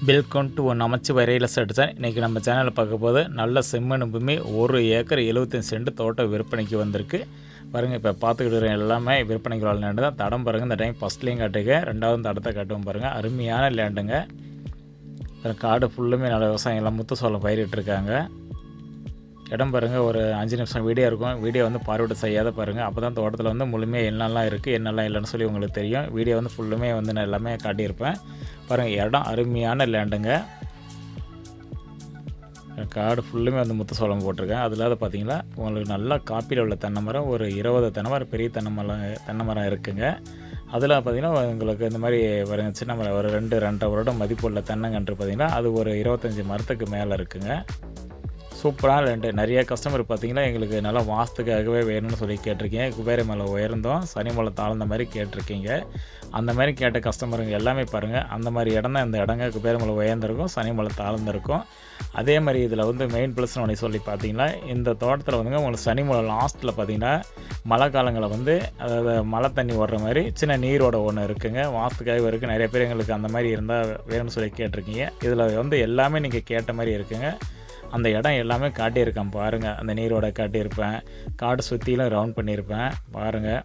Welcome to one அமைச்சு வரையில் set இன்றைக்கி நம்ம சேனலில் பார்க்க போது நல்ல செம்மண் பூமி ஒரு ஏக்கர் எழுபத்தஞ்சு சென்ட் தோட்டம் விற்பனைக்கு வந்திருக்கு பாருங்கள் இப்போ பார்த்துக்கிட்டு இருக்கிற எல்லாமே விற்பனைக்கு வர லேண்டு தான் தடம் பாருங்கள் இந்த டைம் ஃபஸ்ட்லேயும் காட்டுங்க ரெண்டாவது தடத்தை காட்டுவோம் பாருங்கள் அருமையான லேண்டுங்க காடு ஃபுல்லுமே நல்ல விவசாயம் எல்லாம் முத்து சோளம் பயிரிட்டிருக்காங்க இடம் பாருங்கள் ஒரு அஞ்சு நிமிஷம் வீடியோ இருக்கும். வீடியோ வந்து பார்வையிட செய்யாத பாருங்கள் அப்போ தான் தோட்டத்தில் வந்து முழுமையாக என்னெல்லாம் இருக்குது என்னெல்லாம் இல்லைன்னு சொல்லி உங்களுக்கு தெரியும். வீடியோ வந்து ஃபுல்லுமே வந்து நான் எல்லாமே காட்டியிருப்பேன். பாருங்கள் இடம் அருமையான லேண்டுங்க காடு ஃபுல்லுமே வந்து முத்து சோளம் போட்டிருக்கேன். அது இல்லாத பார்த்தீங்களா உங்களுக்கு நல்லா காப்பியில் உள்ள தென்னை மரம் ஒரு இருபது தென்னை மரம் பெரிய தென்னை மரம் தென்னை மரம் இருக்குங்க. அதில் பார்த்தீங்கன்னா உங்களுக்கு இந்த மாதிரி பாருங்க சின்ன மரம் ஒரு ரெண்டு ரெண்டரை வருடம் மதிப்புள்ள தென்னங்கன்று பார்த்தீங்கன்னா அது ஒரு இருபத்தஞ்சி மரத்துக்கு மேலே இருக்குங்க. சூப்பராக ரெண்டு நிறைய கஸ்டமர் பார்த்தீங்கன்னா எங்களுக்கு நல்லா வாஸ்துக்காகவே வேணும்னு சொல்லி கேட்டிருக்கீங்க. குபேர மேலே உயர்ந்தோம் சனி மலை தாழ்ந்த மாதிரி கேட்டிருக்கீங்க. அந்த மாதிரி கேட்ட கஸ்டமருங்க எல்லாமே பாருங்கள் அந்த மாதிரி இடம் தான் இந்த இடங்க. குபேர மலை உயர்ந்திருக்கும் சனி மலை தாழ்ந்திருக்கும். அதே மாதிரி இதில் வந்து மெயின் ப்ளஸ் ஒன்று சொல்லி பார்த்தீங்கன்னா இந்த தோட்டத்தில் வந்துங்க உங்களுக்கு சனி மலை லாஸ்ட்டில் பார்த்தீங்கன்னா மழை காலங்களில் வந்து அதாவது மழை தண்ணி ஓடுற மாதிரி சின்ன நீரோட ஒன்று இருக்குங்க. வாஸ்துக்காக இருக்குது நிறைய பேர் எங்களுக்கு அந்த மாதிரி இருந்தால் வேணும்னு சொல்லி கேட்டிருக்கீங்க. இதில் வந்து எல்லாமே நீங்கள் கேட்ட மாதிரி இருக்குங்க. அந்த இடம் எல்லாமே காட்டியிருக்கேன் பாருங்கள் அந்த நீரோட காட்டியிருப்பேன். காடு சுற்றிலும் ரவுண்ட் பண்ணியிருப்பேன். பாருங்கள்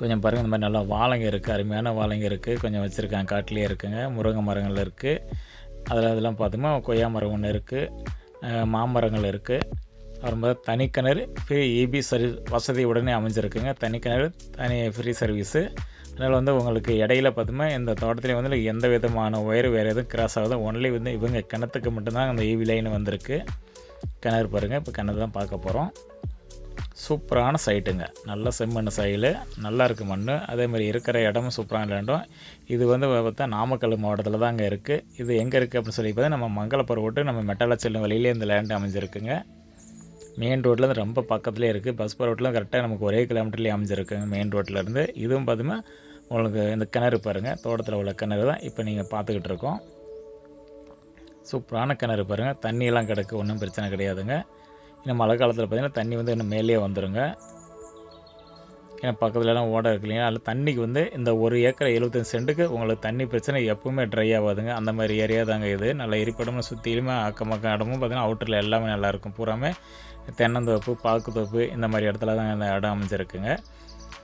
கொஞ்சம் பாருங்கள் இந்த மாதிரி நல்லா வாழைங்க இருக்குது அருமையான வாழைங்க இருக்குது கொஞ்சம் வச்சுருக்கேன் காட்டிலே இருக்குங்க. முருங்கை மரங்கள் இருக்குது அதில் அதெல்லாம் பார்த்தோம்னா கொய்யா மரம் ஒன்று இருக்குது மாமரங்கள் இருக்குது அப்புறம் பார்த்தா தனிக்கிணறு ஃப்ரீ இபி சர்வீஸ் வசதி உடனே அமைஞ்சிருக்குங்க. தனிக்கிணறு தனி ஃப்ரீ சர்வீஸு அதனால் வந்து உங்களுக்கு இடையில பார்த்தோம்னா இந்த தோட்டத்துலேயும் வந்து எந்த விதமான ஒயர் வேறு எதுவும் கிராஸ் ஆகுது. ஒன்லி வந்து இவங்க கிணத்துக்கு மட்டும்தான் அந்த ஈவி லைன் வந்திருக்கு. கிணறு பாருங்கள் இப்போ கிணறு தான் பார்க்க போகிறோம் சூப்பரான சைட்டுங்க நல்ல செம்மண் சைலு நல்லா இருக்குது மண் அதேமாதிரி இருக்கிற இடமும் சூப்பரான லேண்டும் இது வந்து பார்த்தா நாமக்கல் மாவட்டத்தில் தான் அங்கே இருக்குது இது எங்கே இருக்குது அப்படின்னு சொல்லி பார்த்தா நம்ம மங்களப்பர் ஓட்டு நம்ம மெட்டாலா செல்லும் வழியிலே இந்த லேண்டு அமைஞ்சிருக்குங்க. மெயின் ரோட்டில் ரொம்ப பக்கத்துலேயே இருக்குது பஸ் போகிற ரோட்டில் கரெக்டாக நமக்கு ஒரே கிலோமீட்டர்லேயே அமைஞ்சிருக்குங்க மெயின் ரோட்டிலேருந்து இதுவும் பார்த்தோம்னா உங்களுக்கு இந்த கிணறு பாருங்கள் தோட்டத்தில் உள்ள கிணறு தான் இப்போ நீங்கள் பார்த்துக்கிட்டு இருக்கோம். சூப்பரான கிணறு பாருங்கள் தண்ணியெல்லாம் கிடக்கு ஒன்றும் பிரச்சனை கிடையாதுங்க. இன்னும் மழை காலத்தில் பார்த்திங்கன்னா தண்ணி வந்து இன்னும் மேலேயே வந்துடுங்க ஏன்னா பக்கத்துலலாம் ஓட இருக்கு இல்லையா? அதில் தண்ணிக்கு வந்து இந்த ஒரு ஏக்கர் எழுபத்தஞ்சு சென்ட்டுக்கு உங்களுக்கு தண்ணி பிரச்சனை எப்பவுமே ட்ரை ஆகாதுங்க. அந்த மாதிரி ஏரியா தாங்க இது. நல்ல இருப்பிடமும் சுற்றிலுமே அக்கம் பக்கம் இடமும் பார்த்திங்கன்னா அவுட்டரில் எல்லாமே நல்லாயிருக்கும் பூராமே தென்னந்தோப்பு பாக்குத்தோப்பு இந்த மாதிரி இடத்துல தான் இந்த இடம் அமைஞ்சிருக்குங்க.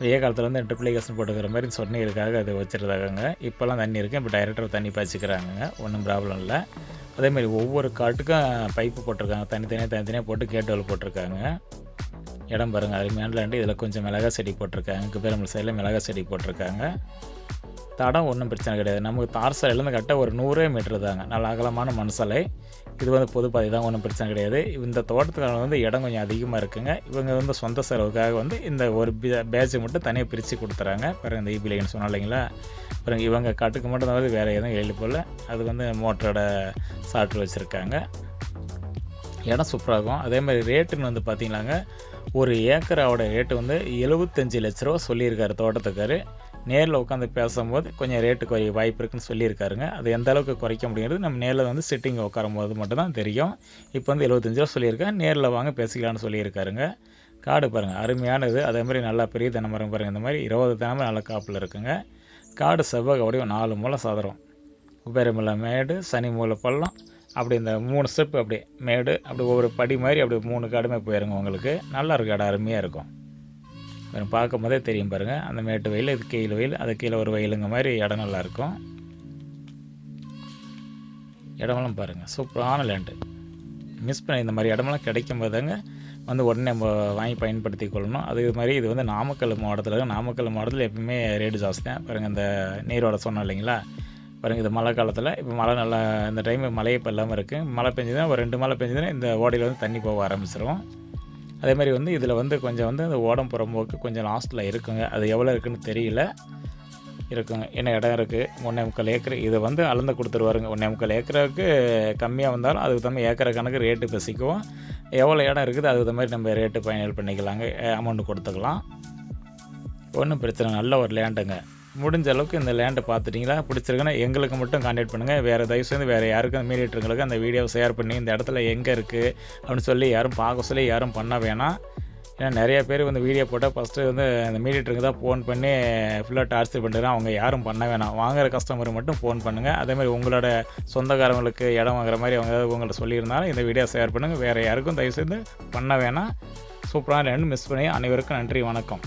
வெய்ய காலத்தில் வந்து ட்ரிப்ளிகேஷன் போட்டுக்கிற மாதிரி சொன்னீருக்காக அது வச்சுருந்தாங்க இப்போல்லாம் தண்ணி இருக்குது இப்போ டைரெக்டாக தண்ணி பாய்ச்சிக்கிறாங்க ஒன்றும் ப்ராப்ளம் இல்லை. அதேமாதிரி ஒவ்வொரு காட்டுக்கும் பைப்பு போட்டிருக்காங்க. தனித்தனியாக தனித்தனியாக போட்டு கேட்டுவல் போட்டிருக்காங்க. இடம் பாருங்கள் அருமையான லேண்டு இதில் கொஞ்சம் மிளகா செடி போட்டிருக்காங்க. குபேரம்பல் சைடில் மிளகா செடி போட்டிருக்காங்க. தடம் ஒன்றும் பிரச்சனை கிடையாது. நமக்கு தார் சாலையிலேருந்து கரெக்டாக ஒரு நூறே மீட்டர் தாங்க. நல்ல அகலமான மண் சாலை. இது வந்து பொதுப்பாதை தான் ஒன்றும் பிரச்சனை கிடையாது. இந்த தோட்டத்துக்கான வந்து இடம் கொஞ்சம் அதிகமாக இருக்குங்க. இவங்க வந்து சொந்த செலவுக்காக வந்து இந்த ஒரு பேட்சை மட்டும் தனியாக பிரித்து கொடுத்துறாங்க. பாருங்கள் இந்த இபி லைன் சொன்னோம் இல்லைங்களா? பாருங்க இவங்க காட்டுக்கு மட்டும் தான் வேறு எதுவும் எழுதி போல் அது வந்து மோட்டரோட சாற்று வச்சுருக்காங்க. இடம் சூப்பராகும் அதே மாதிரி ரேட்டுன்னு வந்து பார்த்தீங்களாங்க ஒரு ஏக்கராவோட ரேட்டு வந்து எழுபத்தஞ்சி லட்ச ரூபா சொல்லியிருக்காரு தோட்டத்துக்காரு. நேரில் உட்காந்து பேசும்போது கொஞ்சம் ரேட்டு குறைய வாய்ப்பு இருக்குன்னு சொல்லியிருக்காருங்க. அது எந்த அளவுக்கு குறைக்க முடியாது நம்ம நேரில் வந்து சிட்டிங் உட்காரும் போது மட்டும் தான் தெரியும். இப்போ வந்து எழுபத்தஞ்சு ரூபா சொல்லியிருக்கேன் நேரில் வாங்க பேசிக்கலாம்னு சொல்லியிருக்காருங்க. காடு பாருங்கள் அருமையானது. அதே மாதிரி நல்லா பெரிய தென்னை பாருங்கள் இந்த மாதிரி இருபது தென்னை நல்லா காப்பில் இருக்குங்க. காடு செவ்வக வடிவம் நாலு மூலம் சதுரம். உபேரமில்ல மேடு சனி மூலை பள்ளம். அப்படி இந்த மூணு ஸ்டெப் அப்படி மேடு அப்படி ஒவ்வொரு படி மாதிரி அப்படி மூணு காடுமே போயிருங்க உங்களுக்கு. நல்லா இருக்கும் இடம் அருமையாக இருக்கும். பார்க்கும் போதே தெரியும் பாருங்கள் அந்த மேட்டு வயல் இது கீழே வயல் அது கீழே ஒரு வயலுங்க மாதிரி இடம் நல்லாயிருக்கும் இடமெல்லாம் பாருங்கள் சூப்பரான லேண்டு மிஸ் பண்ண இந்த மாதிரி இடமெல்லாம் கிடைக்கும் போதுங்க வந்து உடனே நம்ம வாங்கி பயன்படுத்தி கொள்ளணும். அது மாதிரி இது வந்து நாமக்கல் மாவட்டத்தில் நாமக்கல் மாவட்டத்தில் எப்பவுமே ரேட்டு ஜாஸ்தி தான். பாருங்கள் இந்த நீரோட சொன்னோம் இல்லைங்களா? பாருங்கள் இது மழை காலத்தில் இப்போ மழை நல்லா இந்த டைம் மழையே இப்போ இல்லாமல் இருக்குது மழை பெஞ்சுதுன்னா ஒரு ரெண்டு மழை பெஞ்சதுன்னா இந்த ஓடையில் வந்து தண்ணி போக ஆரம்பிச்சிடும் அதே மாதிரி வந்து இதில் வந்து கொஞ்சம் வந்து அந்த ஓடம் புறம்போக்கு கொஞ்சம் லாஸ்ட்டில் இருக்குங்க. அது எவ்வளோ இருக்குன்னு தெரியல. இருக்குங்க. என்ன இடம் இருக்குது ஒன்றே முக்கால் ஏக்கர். இதை வந்து அளந்து கொடுத்துருவாருங்க. ஒன்றே முக்கால் ஏக்கருக்கு கம்மியாக வந்தாலும் அதுக்கு தகுந்த ஏக்கரை கணக்கு ரேட்டு பேசிக்குவோம். எவ்வளோ இடம் இருக்குது அதுக்கு மாதிரி நம்ம ரேட்டு ஃபைனல் பண்ணிக்கலாங்க. அமௌண்ட்டு கொடுத்துக்கலாம். ஒன்றும் பிரச்சனை நல்ல ஒரு லேண்டுங்க முடிஞ்ச அளவுக்கு இந்த லேண்டை பார்த்துட்டிங்களா? பிடிச்சிருக்குன்னா எங்களுக்கு மட்டும் காண்டாக்ட் பண்ணுங்கள் வேறு தயவுசெய்து வேறு யாருக்கும் மீடியேட்டருங்களுக்கு அந்த வீடியோவை ஷேர் பண்ணி இந்த இடத்துல எங்கே இருக்குது அப்படின்னு சொல்லி யாரும் பார்க்க சொல்லி யாரும் பண்ண வேணாம். ஏன்னா நிறைய பேர் வந்து வீடியோ போட்டால் ஃபஸ்ட்டு வந்து அந்த மீடியேட்டருக்கு தான் ஃபோன் பண்ணி ஃபுல்லாக டார்ச்சர் பண்ணுறேன் அவங்க யாரும் பண்ண வேணாம். வாங்குற கஸ்டமர் மட்டும் ஃபோன் பண்ணுங்கள் அதேமாதிரி உங்களோட சொந்தக்காரங்களுக்கு இடம் வாங்குற மாதிரி அவங்க ஏதாவது உங்கள்ட்ட சொல்லியிருந்தாலும் இந்த வீடியோ ஷேர் பண்ணுங்கள் வேறு யாருக்கும் தயவுசெய்து பண்ண வேணாம். சூப்பரான ரெண்டு மிஸ் பண்ணி அனைவருக்கும் நன்றி வணக்கம்.